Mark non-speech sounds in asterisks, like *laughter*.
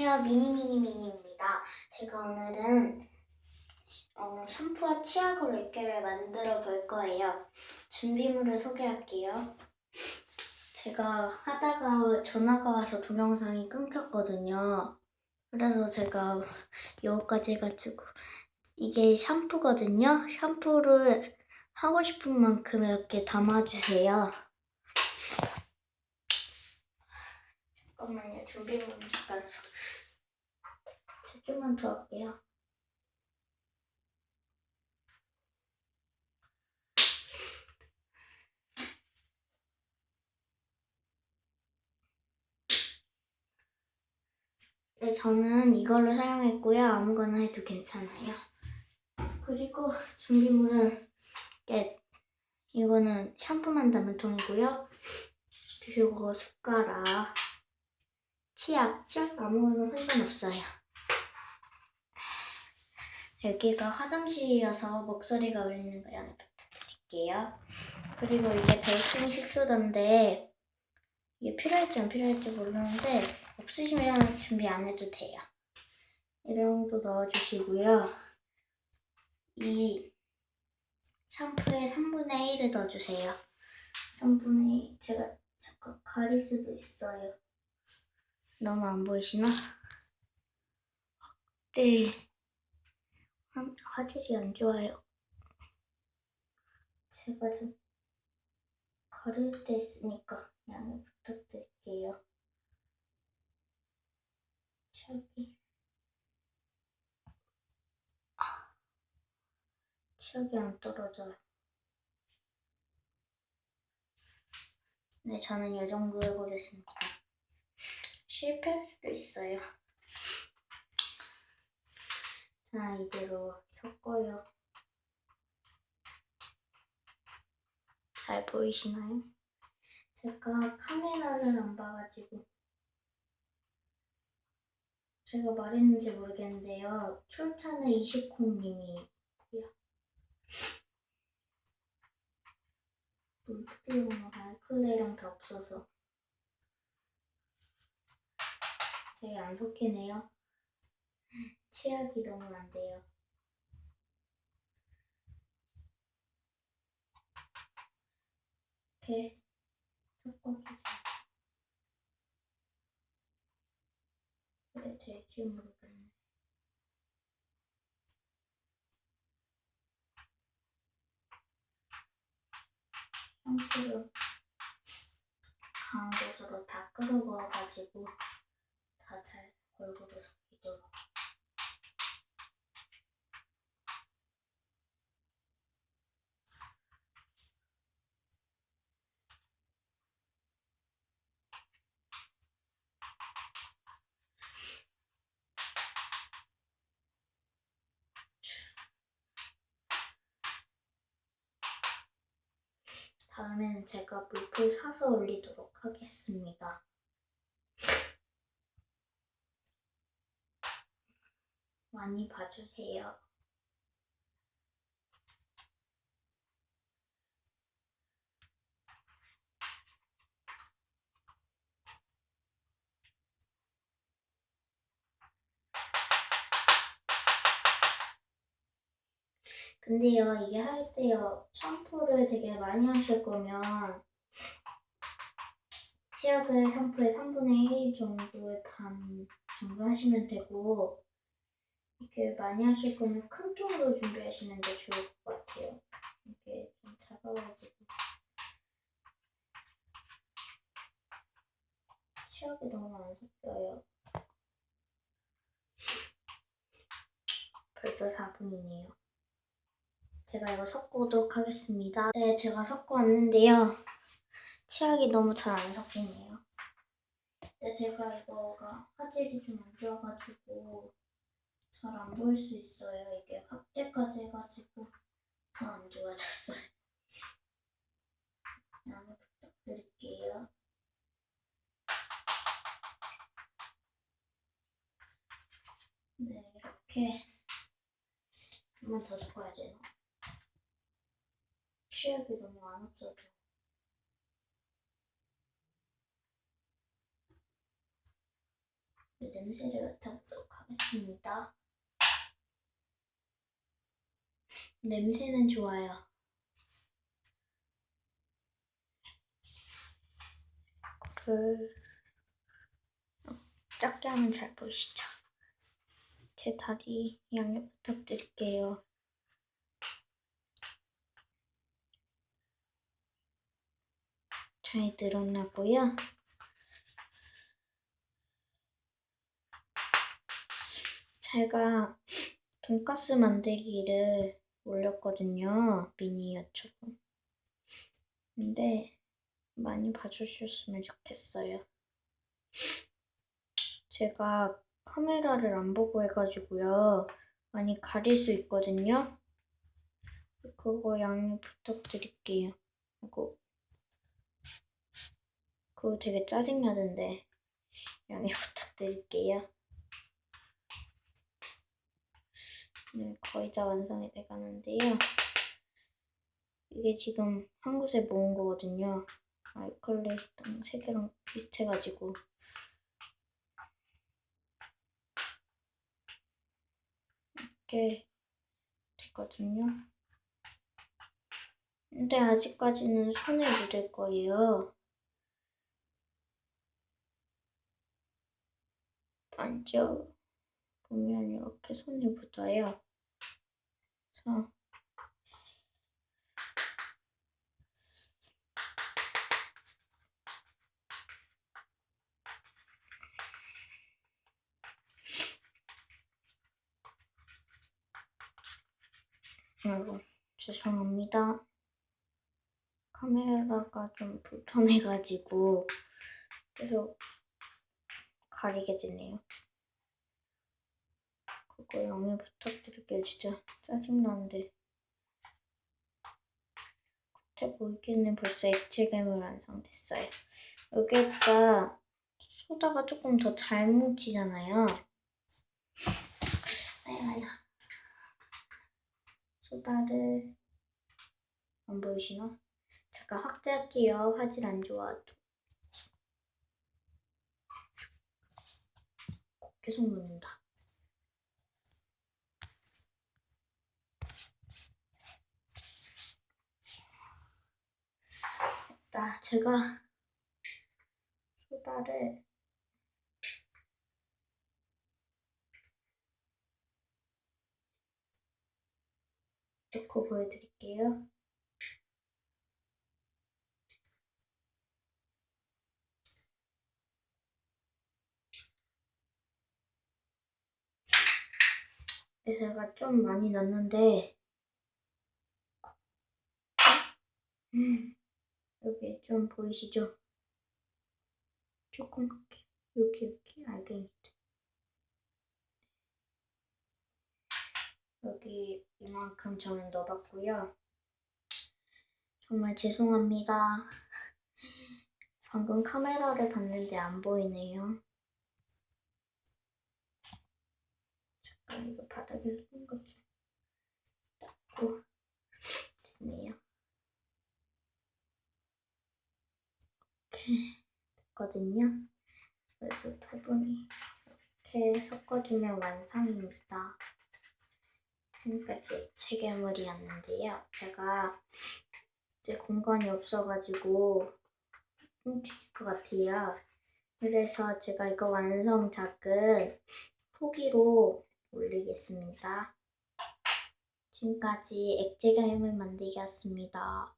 안녕하세요. 미니미니미니입니다. 제가 오늘은 어, 샴푸와 치약으로 액계를 만들어 볼 거예요. 준비물을 소개할게요. 제가 하다가 전화가 와서 동영상이 끊겼거든요. 그래서 제가 여기까지 해가지고 이게 샴푸거든요. 샴푸를 하고 싶은 만큼 이렇게 담아주세요. 잠깐만요. 준비물 잠깐 조금만 더 할게요. 네, 저는 이걸로 사용했고요. 아무거나 해도 괜찮아요. 그리고 준비물은 이게 이거는 샴푸만 담은 통이고요. 그리고 숟가락, 치약, 치약 아무거나 상관없어요. 여기가 화장실이어서 목소리가 울리는 거 양해 부탁드릴게요. 그리고 이게 베이킹 식소다인데 이게 필요할지 안 필요할지 모르는데 없으시면 준비 안 해도 돼요. 이 정도 넣어주시고요. 이 샴푸에 3분의 1을 넣어주세요. 3분의 1 제가 잠깐 가릴 수도 있어요. 너무 안 보이시나? 네. 화- 화질이 안 좋아요. 제가 좀 가릴 때 있으니까 양해 부탁드릴게요. 저기 아, 치약이 안 떨어져요. 네, 저는 이 정도 해보겠습니다. 실패할 수도 있어요. 자, 이대로 섞어요. 잘 보이시나요? 제가 카메라를 안 봐가지고 제가 말했는지 모르겠는데요. 출차는 29님이에요. 눈프리오가 아이클레이랑 다 없어서 되게 안 섞이네요. 치약이 너무 안 돼요. 이렇게 섞어주세요. 그래, 제 기억으로 그랬네. 샴푸를 강한 곳으로 다 끌어부어가지고 다잘 골고루 섞이도록. 다음에는 제가 물풀 사서 올리도록 하겠습니다. 많이 봐주세요. 근데요, 이게 할 때요, 샴푸를 되게 많이 하실 거면, 치약을 샴푸의 3분의 1 정도의 반 정도 하시면 되고, 이렇게 많이 하실 거면 큰 통으로 준비하시는 게 좋을 것 같아요. 이게 좀 작아가지고. 치약이 너무 안 섞여요. 벌써 4분이네요. 제가 이거 섞어오도록 하겠습니다. 네, 제가 섞어 왔는데요. 치약이 너무 잘 안 섞이네요. 근데 제가 이거가 화질이 좀 안 좋아가지고 잘 안 보일 수 있어요. 이게 확대까지 해가지고 더 안 좋아졌어요. 양해 부탁드릴게요. 네, 이렇게 한 번더 섞어야 되나? 치약이 너무 안 없어져. 냄새를 맡아보도록 하겠습니다. 냄새는 좋아요. 이거를 작게 하면 잘 보이시죠? 제 다리 양해 부탁드릴게요. 잘 늘어나고요. 제가 돈가스 만들기를 올렸거든요. 미니어처럼. 근데 많이 봐주셨으면 좋겠어요. 제가 카메라를 안 보고 해가지고요. 많이 가릴 수 있거든요. 그거 양해 부탁드릴게요. 이거 그거 되게 짜증나던데 양해 *laughs* 부탁드릴게요. 네, 거의 다 완성이 돼 가는데요. 이게 지금 한 곳에 모은 거거든요. 아이클레이랑 세 개랑 비슷해가지고. 이렇게 됐거든요. 근데 아직까지는 손에 묻을 거예요. 만져 보면 이렇게 손에 묻어요. 그래서 아이고 죄송합니다. 카메라가 좀 불편해가지고 계속 가리게 되네요. 그거 양해 부탁드릴게요. 진짜 짜증나는데. 겉에 보이기는 벌써 액체 괴물 완성됐어요. 여기에다 소다가 조금 더 잘 뭉치잖아요. 아야야. 소다를 안 보이시나? 잠깐 확대할게요. 화질 안 좋아도. 계속 묻는다. 자, 제가 소다를 넣고 보여드릴게요. 네, 제가 좀 많이 넣었는데, 음, 여기 좀 보이시죠? 조그맣게, 여기, 여기, 알갱이들. 여기 이만큼 저는 넣어봤고요. 정말 죄송합니다. 방금 카메라를 봤는데 안 보이네요. 잠깐 이거 바닥에 놓은 거좀 닦고 됐네요. 이렇게 됐거든요. 그래서 배분이 이렇게 섞어주면 완성입니다. 지금까지 액체괴물이었는데요. 제가 이제 공간이 없어가지고 끊길 것 같아요. 그래서 제가 이거 완성작은 후기로 올리겠습니다. 지금까지 액체괴물 만들기였습니다.